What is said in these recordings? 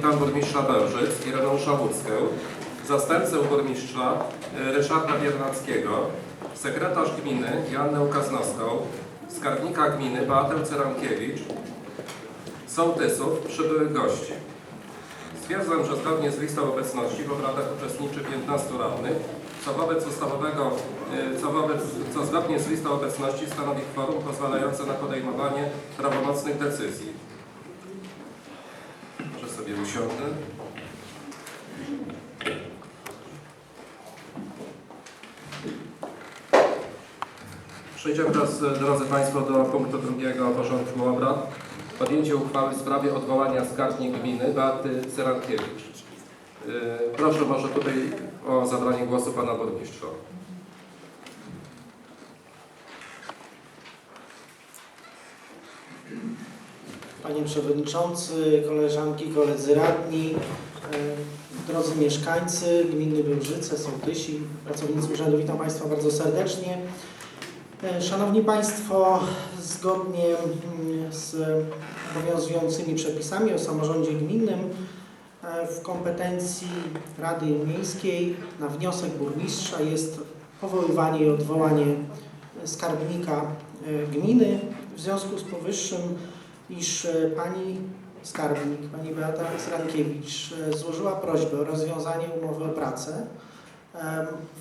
witam burmistrza Bełżyc Ireneusza Łódzkę, zastępcę burmistrza y, Ryszarda Biernackiego, sekretarz gminy Joannę Kaznowską, skarbnika gminy Beatę Cerankiewicz, sołtysów, przybyłych gości. Stwierdzam, że zgodnie z listą obecności w obradach uczestniczy 15 radnych, co wobec ustawowego, y, co, wobec, co zgodnie z listą obecności stanowi kworum pozwalające na podejmowanie prawomocnych decyzji. Sobie usiądę. Przejdziemy teraz, e, drodzy Państwo, do punktu drugiego porządku obrad. Podjęcie uchwały w sprawie odwołania skarbnik gminy Beaty Cerankiewicz. Yy, Proszę może tutaj o zabranie głosu Pana Burmistrza. Panie Przewodniczący, koleżanki, koledzy radni, e, drodzy mieszkańcy gminy Bełżyce, sołtysi, pracownicy urzędu, witam Państwa bardzo serdecznie. E, Szanowni Państwo, zgodnie mm, z obowiązującymi przepisami o samorządzie gminnym e, w kompetencji Rady Miejskiej na wniosek burmistrza jest powoływanie i odwołanie skarbnika gminy. W związku z powyższym iż e, pani skarbnik, pani Beata Srankiewicz e, złożyła prośbę o rozwiązanie umowy o pracę.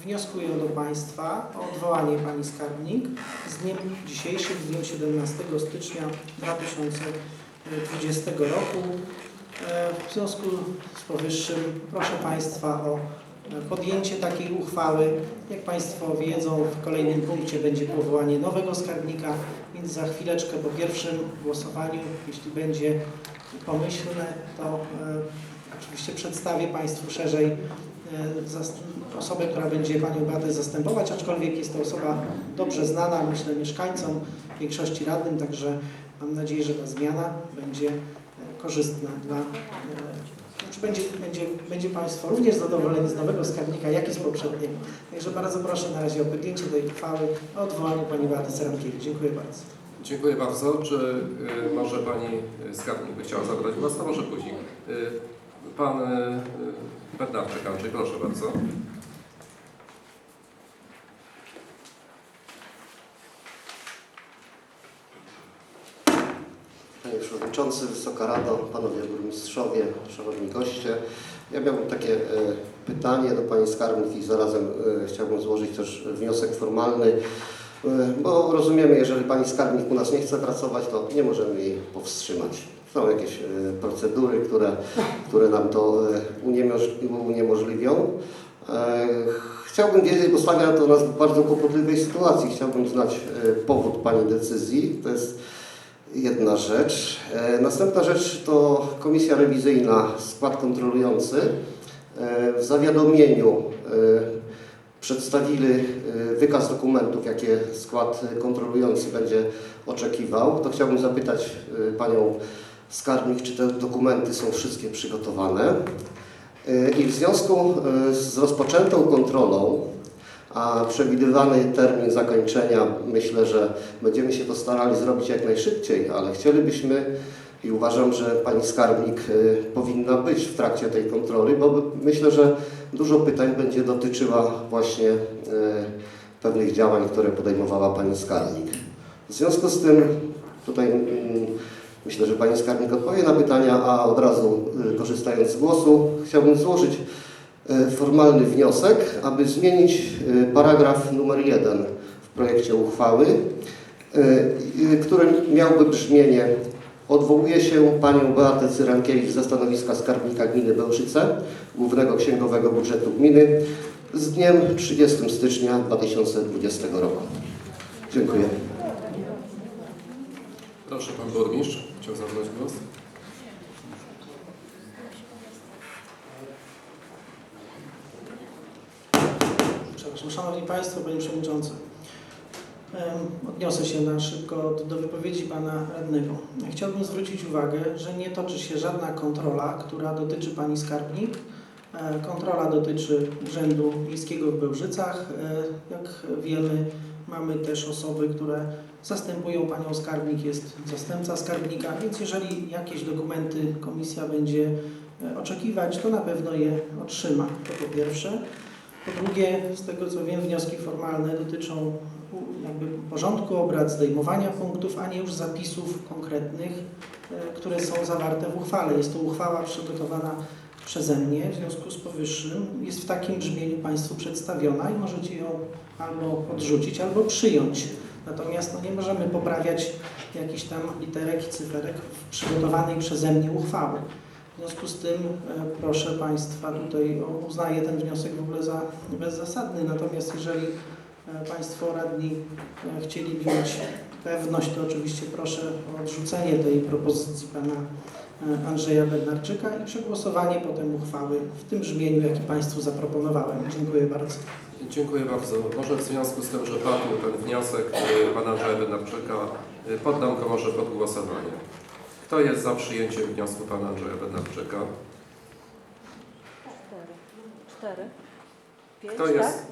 Wnioskuję do Państwa o odwołanie pani skarbnik z dniem dzisiejszym, dniem 17 stycznia 2020 roku. E, W związku z powyższym proszę Państwa o podjęcie takiej uchwały. Jak Państwo wiedzą, w kolejnym punkcie będzie powołanie nowego skarbnika, więc za chwileczkę po pierwszym głosowaniu, jeśli będzie pomyślne, to e, oczywiście przedstawię Państwu szerzej e, osobę, która będzie Panią Beatę zastępować, aczkolwiek jest to osoba dobrze znana, myślę, mieszkańcom, większości radnym, także mam nadzieję, że ta zmiana będzie e, korzystna dla czy będzie, będzie, będzie Państwo również zadowoleni z nowego skarbnika, jak i z poprzedniego. Także bardzo proszę na razie o podjęcie tej uchwały o odwołaniu Pani Beaty Seramkiewicz. Dziękuję bardzo. Dziękuję bardzo. Czy y, może Pani y, skarbnik by chciała zabrać głos? To może później. Y, Pan y, Andrzej, proszę bardzo. Panie Przewodniczący, Wysoka Rado, Panowie Burmistrzowie, Szanowni Goście. Ja miałbym takie e, pytanie do Pani Skarbnik i zarazem e, chciałbym złożyć też wniosek formalny, e, bo rozumiemy, jeżeli Pani Skarbnik u nas nie chce pracować, to nie możemy jej powstrzymać. Są jakieś procedury, które, które nam to uniemoż- uniemożliwią. Chciałbym wiedzieć, bo stawia to nas w bardzo kłopotliwej sytuacji. Chciałbym znać powód Pani decyzji. To jest Jedna rzecz. E, Następna rzecz to komisja rewizyjna, skład kontrolujący. E, W zawiadomieniu e, przedstawili wykaz dokumentów, jakie skład kontrolujący będzie oczekiwał. To chciałbym zapytać Panią Skarbnik, czy te dokumenty są wszystkie przygotowane. I w związku z rozpoczętą kontrolą, a przewidywany termin zakończenia myślę, że będziemy się to starali zrobić jak najszybciej, ale chcielibyśmy i uważam, że Pani Skarbnik y, powinna być w trakcie tej kontroli, bo myślę, że dużo pytań będzie dotyczyła właśnie y, pewnych działań, które podejmowała Pani Skarbnik. W związku z tym tutaj mm, myślę, że Pani Skarbnik odpowie na pytania, a od razu y, korzystając z głosu chciałbym złożyć formalny wniosek, aby zmienić e, paragraf numer 1 w projekcie uchwały, e, e, który miałby brzmienie Odwołuje się panią Beatę Cyrankiewicz ze stanowiska skarbnika gminy Bełżyce, głównego księgowego budżetu gminy z dniem 30 stycznia 2020 roku. Dziękuję. Proszę Pan Burmistrz. Chciał zabrać głos. Przepraszam, Szanowni Państwo, Panie Przewodniczący. Odniosę się na szybko do, do wypowiedzi Pana Radnego. Chciałbym zwrócić uwagę, że nie toczy się żadna kontrola, która dotyczy Pani Skarbnik. E, Kontrola dotyczy Urzędu Miejskiego w Bełżycach. E, Jak wiemy, mamy też osoby, które zastępują Panią Skarbnik, jest zastępca skarbnika, więc jeżeli jakieś dokumenty komisja będzie e, oczekiwać, to na pewno je otrzyma. To po pierwsze. Po drugie, z tego co wiem, wnioski formalne dotyczą jakby porządku obrad, zdejmowania punktów, a nie już zapisów konkretnych, e, które są zawarte w uchwale. Jest to uchwała przygotowana przeze mnie, w związku z powyższym jest w takim brzmieniu Państwu przedstawiona i możecie ją albo odrzucić, albo przyjąć. Natomiast no, nie możemy poprawiać jakichś tam literek i cyferek w przygotowanej przeze mnie uchwały. W związku z tym e, proszę Państwa tutaj uznaję ten wniosek w ogóle za bezzasadny. Natomiast jeżeli e, Państwo radni e, chcieliby mieć pewność, to oczywiście proszę o odrzucenie tej propozycji Pana Andrzeja Bednarczyka i przegłosowanie potem uchwały w tym brzmieniu, jaki Państwu zaproponowałem. Dziękuję bardzo. Dziękuję bardzo. Może w związku z tym, że padł ten wniosek pana Andrzeja Bednarczyka, poddam go może pod głosowanie. Kto jest za przyjęciem wniosku pana Andrzeja Bednarczyka? Cztery. Cztery. Pięć, Kto jest?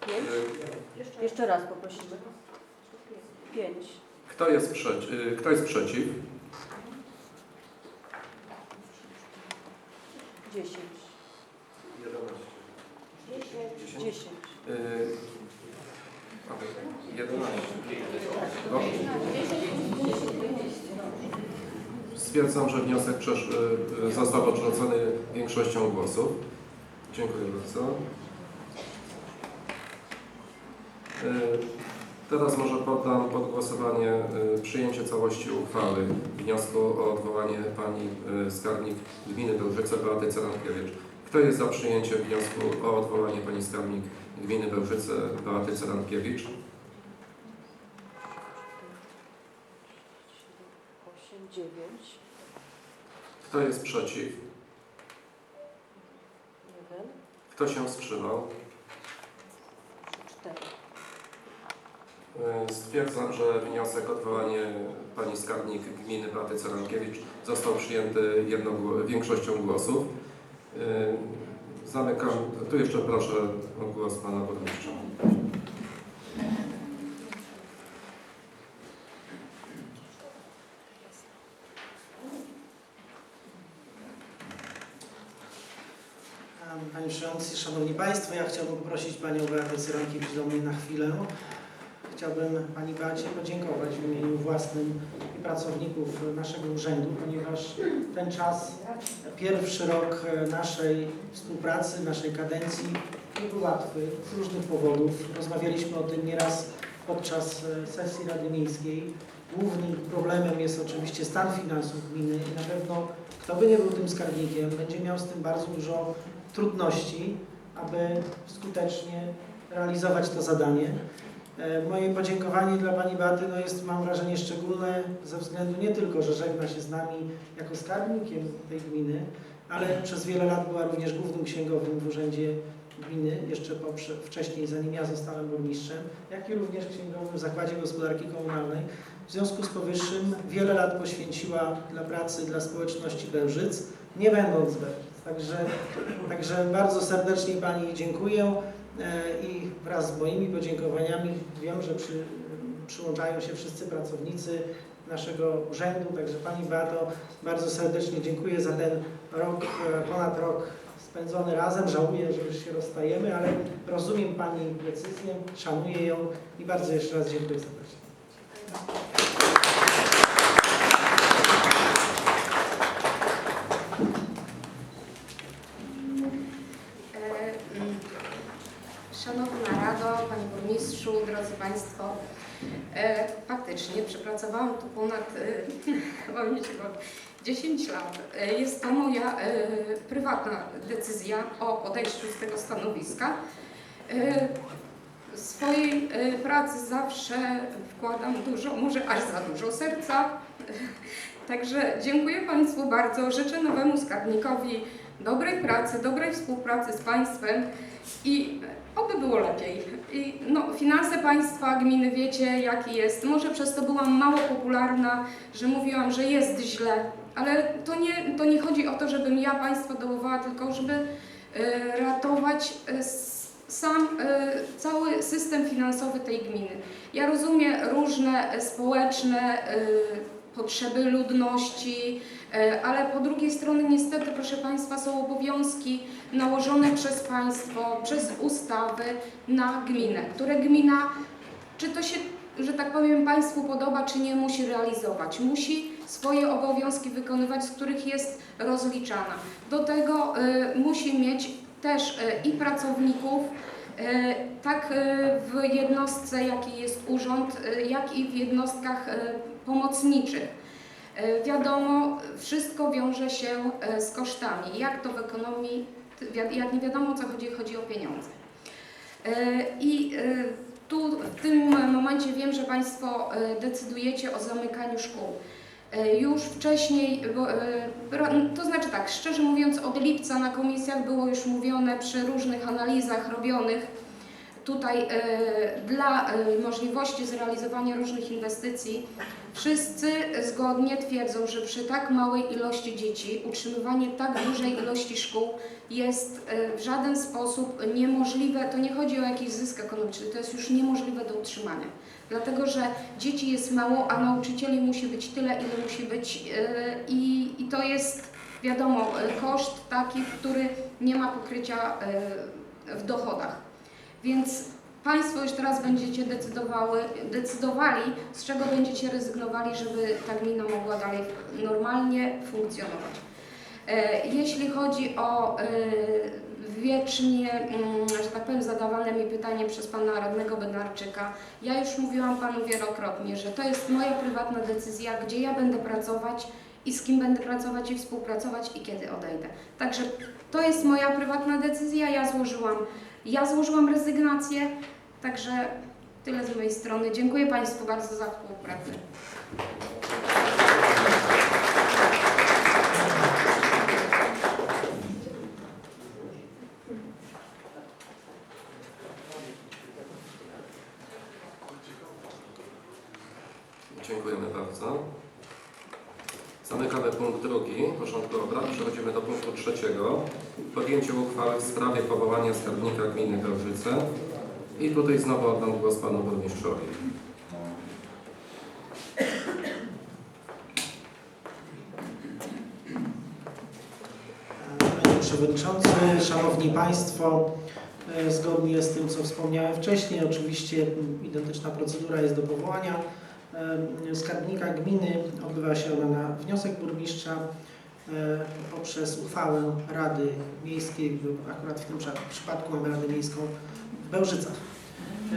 tak? Pięć? Jeszcze raz poprosimy. Pięć. Kto jest, przeci- y, kto jest przeciw? Dziesięć. Y, okej, 11. No. Stwierdzam, że wniosek y, y, został odrzucony większością głosów. Dziękuję bardzo. Y, Teraz może poddam pod głosowanie przyjęcie całości uchwały wniosku o odwołanie pani skarbnik gminy Bełżyce Beaty Cerankiewicz. Kto jest za przyjęciem wniosku o odwołanie pani skarbnik gminy Bełżyce Beaty Cerankiewicz? Osiem, dziewięć. Kto jest przeciw? Jeden. Kto się wstrzymał? Cztery. Y, Stwierdzam, że wniosek o odwołanie pani skarbnik gminy Beaty Cerankiewicz został przyjęty jednogło- większością głosów. Y, Zamykam. Tu jeszcze proszę o głos pana burmistrza. Panie Przewodniczący, Szanowni Państwo, ja chciałbym poprosić Panią Beatę Cyrankiewicz do mnie na chwilę. Chciałbym Pani Beacie podziękować w imieniu własnym i pracowników naszego urzędu, ponieważ ten czas, pierwszy rok naszej współpracy, naszej kadencji nie był łatwy z różnych powodów. Rozmawialiśmy o tym nieraz podczas sesji Rady Miejskiej. Głównym problemem jest oczywiście stan finansów gminy i na pewno kto by nie był tym skarbnikiem, będzie miał z tym bardzo dużo trudności, aby skutecznie realizować to zadanie. E, Moje podziękowanie dla Pani Beaty no jest, mam wrażenie, szczególne ze względu nie tylko, że żegna się z nami jako skarbnikiem tej gminy, ale przez wiele lat była również głównym księgowym w Urzędzie Gminy, jeszcze wcześniej, zanim ja zostałem burmistrzem, jak i również księgowym w Zakładzie Gospodarki Komunalnej. W związku z powyższym wiele lat poświęciła dla pracy dla społeczności Bełżyc, nie będąc Bełżyc. Także, także bardzo serdecznie Pani dziękuję e, i wraz z moimi podziękowaniami wiem, że przy, przyłączają się wszyscy pracownicy naszego urzędu. Także Pani Beato, bardzo serdecznie dziękuję za ten rok, e, ponad rok spędzony razem. Żałuję, że już się rozstajemy, ale rozumiem Pani decyzję, szanuję ją i bardzo jeszcze raz dziękuję serdecznie. E, mm, Szanowna Rado, Panie Burmistrzu, drodzy Państwo, e, faktycznie przepracowałam tu ponad e, chyba mi się go 10 lat. E, Jest to moja e, prywatna decyzja o odejściu z tego stanowiska. W swojej pracy zawsze wkładam dużo, może aż za dużo serca. Także dziękuję Państwu bardzo. Życzę nowemu skarbnikowi dobrej pracy, dobrej współpracy z Państwem i oby było lepiej. I no, finanse Państwa, gminy wiecie jaki jest. Może przez to byłam mało popularna, że mówiłam, że jest źle, ale to nie, to nie chodzi o to, żebym ja Państwa dołowała, tylko żeby e, ratować s- sam e, cały system finansowy tej gminy. Ja rozumiem różne społeczne e, potrzeby ludności, Ale po drugiej stronie niestety, proszę Państwa, są obowiązki nałożone przez państwo, przez ustawy na gminę, które gmina, czy to się, że tak powiem, Państwu podoba, czy nie, musi realizować. Musi swoje obowiązki wykonywać, z których jest rozliczana. Do tego y, musi mieć też y, i pracowników, tak w jednostce, jaki jest urząd, jak i w jednostkach pomocniczych. Y, Wiadomo, wszystko wiąże się y, z kosztami. Jak to w ekonomii, jak nie wiadomo co chodzi, chodzi o pieniądze. Y, I tu w tym momencie wiem, że Państwo decydujecie o zamykaniu szkół. Już wcześniej, to znaczy tak, szczerze mówiąc, od lipca na komisjach było już mówione przy różnych analizach robionych tutaj y, dla y, możliwości zrealizowania różnych inwestycji. Wszyscy zgodnie twierdzą, że przy tak małej ilości dzieci utrzymywanie tak dużej ilości szkół jest y, w żaden sposób niemożliwe. To nie chodzi o jakiś zysk ekonomiczny, to jest już niemożliwe do utrzymania. Dlatego, że dzieci jest mało, a nauczycieli musi być tyle, ile musi być i, i to jest wiadomo koszt taki, który nie ma pokrycia w dochodach. Więc Państwo już teraz będziecie decydowały, decydowali, z czego będziecie rezygnowali, żeby ta gmina mogła dalej normalnie funkcjonować. E, Jeśli chodzi o e, wiecznie, mm, że tak powiem, zadawane mi pytanie przez Pana Radnego Bednarczyka, ja już mówiłam Panu wielokrotnie, że to jest moja prywatna decyzja, gdzie ja będę pracować i z kim będę pracować i współpracować i kiedy odejdę. Także to jest moja prywatna decyzja, ja złożyłam, ja złożyłam rezygnację, także tyle z mojej strony. Dziękuję Państwu bardzo za współpracę. Dziękujemy bardzo. Zamykamy punkt drugi porządku obrad. Przechodzimy do punktu trzeciego. Uchwały w sprawie powołania skarbnika gminy Bełżyce. I tutaj znowu oddam głos panu burmistrzowi. Panie Przewodniczący, Szanowni Państwo, e, zgodnie z tym, co wspomniałem wcześniej, oczywiście identyczna procedura jest do powołania e, skarbnika gminy. Odbywa się ona na wniosek burmistrza poprzez uchwałę Rady Miejskiej, akurat w tym przy- przypadku mamy Radę Miejską w Bełżycach.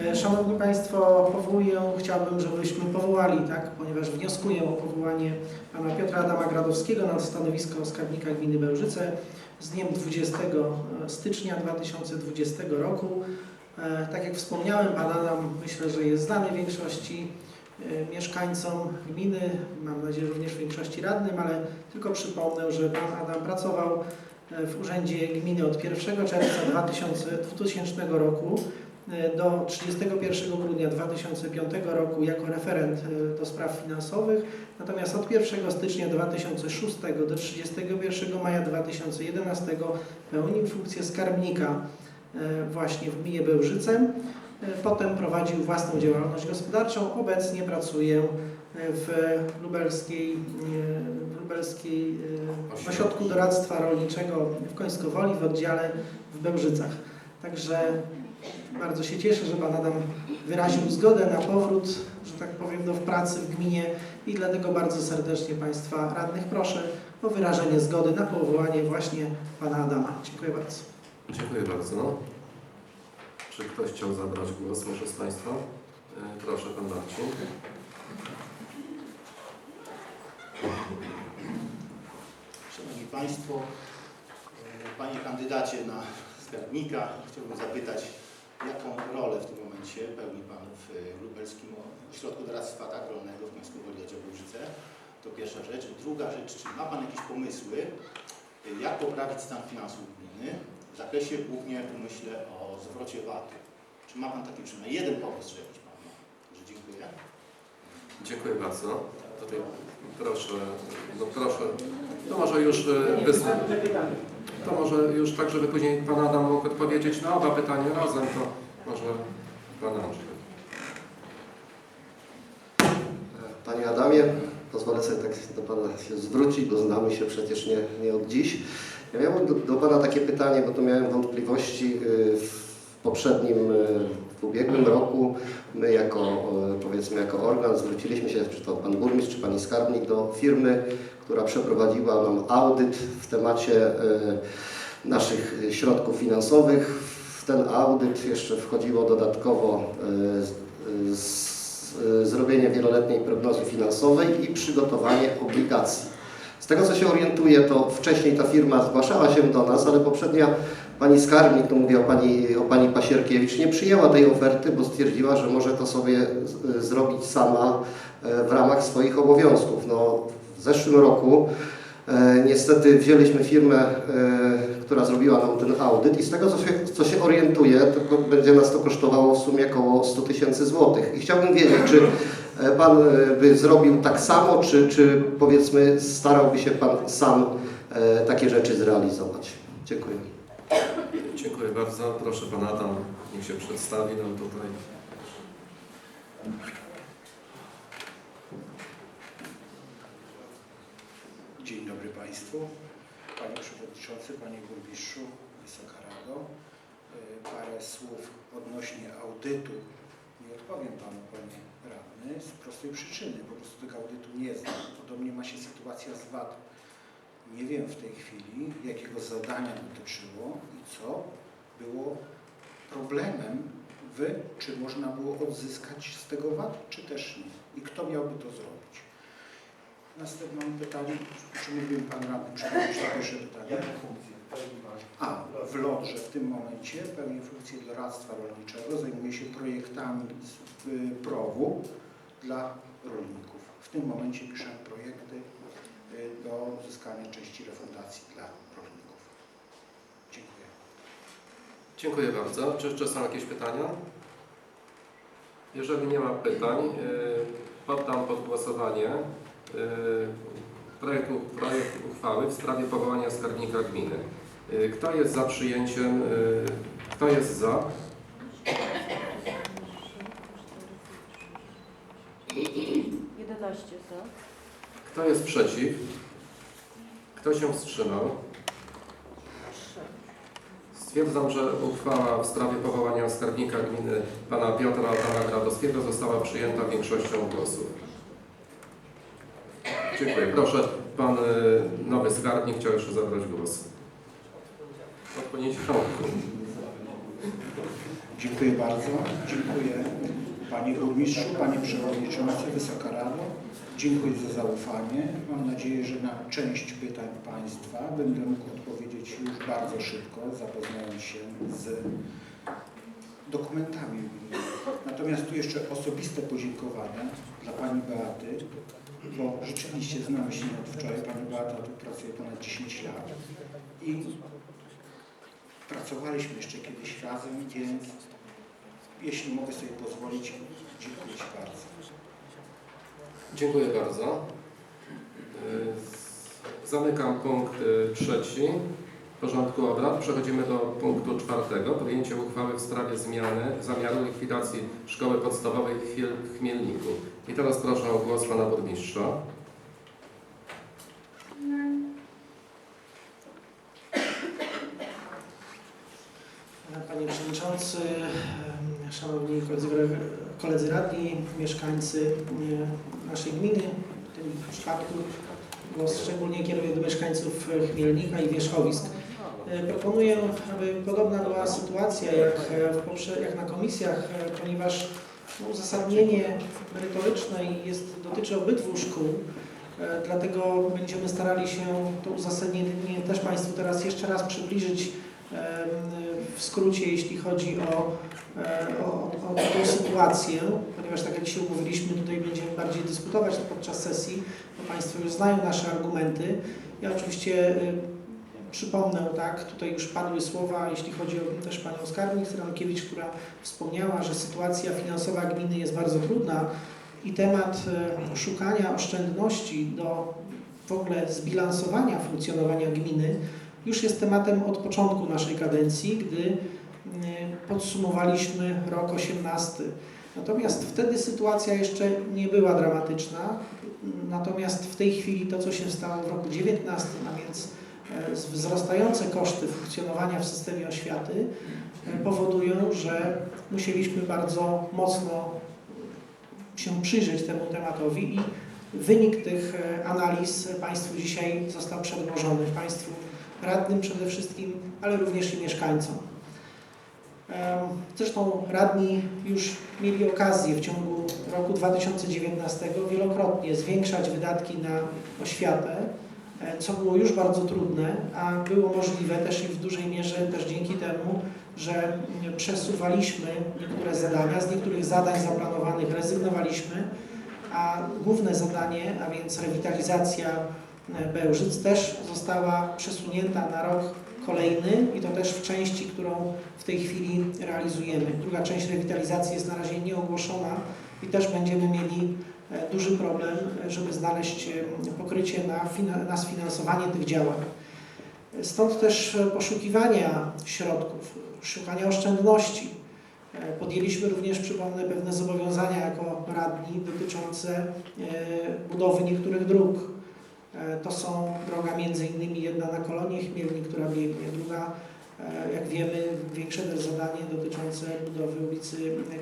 E, Szanowni Państwo, powołuję, chciałbym, żebyśmy powołali, tak, ponieważ wnioskuję o powołanie pana Piotra Adama Gradowskiego na stanowisko skarbnika gminy Bełżyce z dniem 20 stycznia 2020 roku. E, Tak jak wspomniałem, pan Adam myślę, że jest znany większości e, mieszkańcom gminy, mam nadzieję, również większości radnym, ale tylko przypomnę, że pan Adam pracował e, w Urzędzie Gminy od 1 czerwca 2000 2000 roku e, do 31 grudnia 2005 roku jako referent do spraw finansowych, natomiast od 1 stycznia 2006 do 31 maja 2011 pełnił funkcję skarbnika właśnie w gminie Bełżyce. Potem prowadził własną działalność gospodarczą. Obecnie pracuje e, w lubelskiej, e, w lubelskiej e, ośrodku doradztwa rolniczego w Końskowoli w oddziale w Bełżycach. Także bardzo się cieszę, że Pan Adam wyraził zgodę na powrót, że tak powiem, do pracy w gminie i dlatego bardzo serdecznie Państwa radnych proszę o wyrażenie zgody na powołanie właśnie Pana Adama. Dziękuję bardzo. Dziękuję bardzo. Czy ktoś chciał zabrać głos może z Państwa? E, Proszę, pan Marcin. Szanowni Państwo, e, Panie kandydacie na skarbnika, chciałbym zapytać, jaką rolę w tym momencie pełni Pan w e, Lubelskim Ośrodku Doradztwa tak Rolnego w Gdańsku-Woli Łużyce? To pierwsza rzecz. Druga rzecz, czy ma Pan jakieś pomysły, jak poprawić stan finansów gminy w zakresie głównie, myślę o zwrocie VAT-u? Czy ma Pan taki przynajmniej jeden pomysł, że jakiś Pan ma? Że dziękuję. Dziękuję bardzo. Tutaj proszę, no proszę, to może już e, to może już tak, żeby później Pan Adam mógł odpowiedzieć na oba pytania razem, to może Pan Andrzej. Panie Adamie, pozwolę sobie tak do Pana się zwrócić, bo znamy się przecież nie, nie od dziś. Ja miałem do, do Pana takie pytanie, bo to miałem wątpliwości y, w poprzednim, y, w ubiegłym roku. My jako, y, powiedzmy, jako organ zwróciliśmy się, czy to Pan Burmistrz, czy Pani Skarbnik, do firmy, która przeprowadziła nam audyt w temacie naszych środków finansowych. W ten audyt jeszcze wchodziło dodatkowo z, z, zrobienie wieloletniej prognozy finansowej i przygotowanie obligacji. Z tego co się orientuję, to wcześniej ta firma zgłaszała się do nas, ale poprzednia pani skarbnik, to mówię o pani, o pani Pasierkiewicz, nie przyjęła tej oferty, bo stwierdziła, że może to sobie zrobić sama e, w ramach swoich obowiązków. No, w zeszłym roku e, niestety wzięliśmy firmę, e, która zrobiła nam ten audyt i z tego co się, co się to będzie nas to kosztowało w sumie około 100 tysięcy złotych. I chciałbym wiedzieć, czy Pan e, by zrobił tak samo, czy, czy powiedzmy starałby się Pan sam e, takie rzeczy zrealizować? Dziękuję. Dziękuję bardzo. Proszę Pan Adam, niech się przedstawi nam tutaj. Dzień dobry Państwu. Panie Przewodniczący, Panie Burmistrzu, Wysoka Rado. E, Parę słów odnośnie audytu. Nie odpowiem Panu, Panie Z prostej przyczyny. Po prostu tego audytu nie znam. Podobnie ma się sytuacja z VAT. Nie wiem w tej chwili, jakiego zadania dotyczyło i co było problemem w, czy można było odzyskać z tego VAT, czy też nie. I kto miałby to zrobić. Następne pytanie, czy mógłbym Pan Radny to pierwsze pytanie? A, w LODRze w tym momencie pełni funkcję doradztwa rolniczego, zajmuje się projektami z y, PROW-u dla rolników. W tym momencie piszę projekty y, do uzyskania części refundacji dla rolników. Dziękuję. Dziękuję bardzo. Czy jeszcze są jakieś pytania? Jeżeli nie ma pytań, y, poddam pod głosowanie y, projekt, projekt uchwały w sprawie powołania skarbnika gminy. Kto jest za przyjęciem? Kto jest za? Za. Kto jest przeciw? Kto się wstrzymał? Trzy. Stwierdzam, że uchwała w sprawie powołania skarbnika gminy pana Piotra Adama Gradowskiego została przyjęta większością głosów. Dziękuję. Proszę, pan y, nowy skarbnik chciał jeszcze zabrać głos. Od poniedziałku. Dziękuję bardzo. Dziękuję Panie Burmistrzu, Panie Przewodniczący, Wysoka Rado. Dziękuję za zaufanie. Mam nadzieję, że na część pytań Państwa będę mógł odpowiedzieć już bardzo szybko, zapoznając się z dokumentami. Natomiast tu jeszcze osobiste podziękowania dla Pani Beaty, bo rzeczywiście znamy się od wczoraj. Pani Beata tu pracuje ponad 10 lat i pracowaliśmy jeszcze kiedyś razem, więc jeśli mogę sobie pozwolić, dziękuję Ci bardzo. Dziękuję bardzo. Y, Zamykam punkt y, trzeci porządku obrad. Przechodzimy do punktu czwartego. Podjęcie uchwały w sprawie zmiany zamiaru likwidacji szkoły podstawowej w Chmiel- w Chmielniku. I teraz proszę o głos pana burmistrza. Panie Przewodniczący, Szanowni koledzy, koledzy radni, mieszkańcy naszej gminy, w tym przypadku głos szczególnie kieruję do mieszkańców Chmielnika i Wierzchowisk. E, Proponuję, aby podobna była sytuacja jak, e, jak na komisjach, e, ponieważ no, uzasadnienie merytoryczne jest, dotyczy obydwu szkół, dlatego będziemy starali się to uzasadnienie też Państwu teraz jeszcze raz przybliżyć w skrócie, jeśli chodzi o, e, o, o tę sytuację, ponieważ tak jak się umówiliśmy, tutaj będziemy bardziej dyskutować podczas sesji, bo Państwo już znają nasze argumenty. Ja oczywiście y, przypomnę, tak, tutaj już padły słowa, jeśli chodzi o też Panią Skarbnik Cyrankiewicz, która wspomniała, że sytuacja finansowa gminy jest bardzo trudna i temat e, szukania oszczędności do w ogóle zbilansowania funkcjonowania gminy już jest tematem od początku naszej kadencji, gdy e, podsumowaliśmy rok 18. Natomiast wtedy sytuacja jeszcze nie była dramatyczna. Natomiast w tej chwili to, co się stało w roku 19, a więc e, wzrastające koszty funkcjonowania w systemie oświaty e, powodują, że musieliśmy bardzo mocno się przyjrzeć temu tematowi i wynik tych analiz Państwu dzisiaj został przedłożony. Państwu radnym przede wszystkim, ale również i mieszkańcom. Zresztą radni już mieli okazję w ciągu roku 2019 wielokrotnie zwiększać wydatki na oświatę, e, co było już bardzo trudne, a było możliwe też i w dużej mierze też dzięki temu, że przesuwaliśmy niektóre zadania, z niektórych zadań zaplanowanych rezygnowaliśmy, a główne zadanie, a więc rewitalizacja Bełżyc też została przesunięta na rok kolejny i to też w części, którą w tej chwili realizujemy. Druga część rewitalizacji jest na razie nieogłoszona i też będziemy mieli e, duży problem, żeby znaleźć e, pokrycie na, na sfinansowanie tych działań. Stąd też poszukiwania środków, szukania oszczędności. E, Podjęliśmy również, przypomnę, pewne zobowiązania jako radni dotyczące budowy niektórych dróg. E, To są droga między innymi jedna na Kolonie Chmielnik, która biegnie, druga, e, jak wiemy, większe też zadanie dotyczące budowy ulicy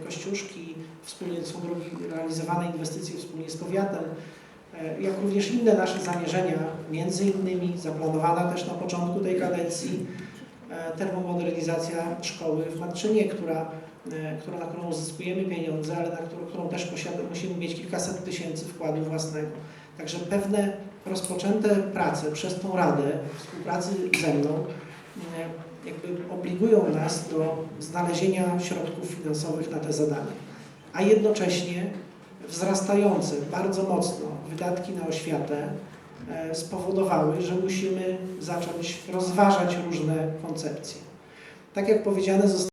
Kościuszki. Wspólnie są drogi realizowane inwestycje wspólnie z powiatem, e, jak również inne nasze zamierzenia, między innymi zaplanowana też na początku tej kadencji termomodernizacja szkoły w Matczynie, która, która, na którą uzyskujemy pieniądze, ale na którą, którą też musimy mieć kilkaset tysięcy wkładu własnego. Także pewne rozpoczęte prace przez tą Radę współpracy ze mną e, jakby obligują nas do znalezienia środków finansowych na te zadania. A jednocześnie wzrastające bardzo mocno wydatki na oświatę e, spowodowały, że musimy zacząć rozważać różne koncepcje. Tak jak powiedziane, zostało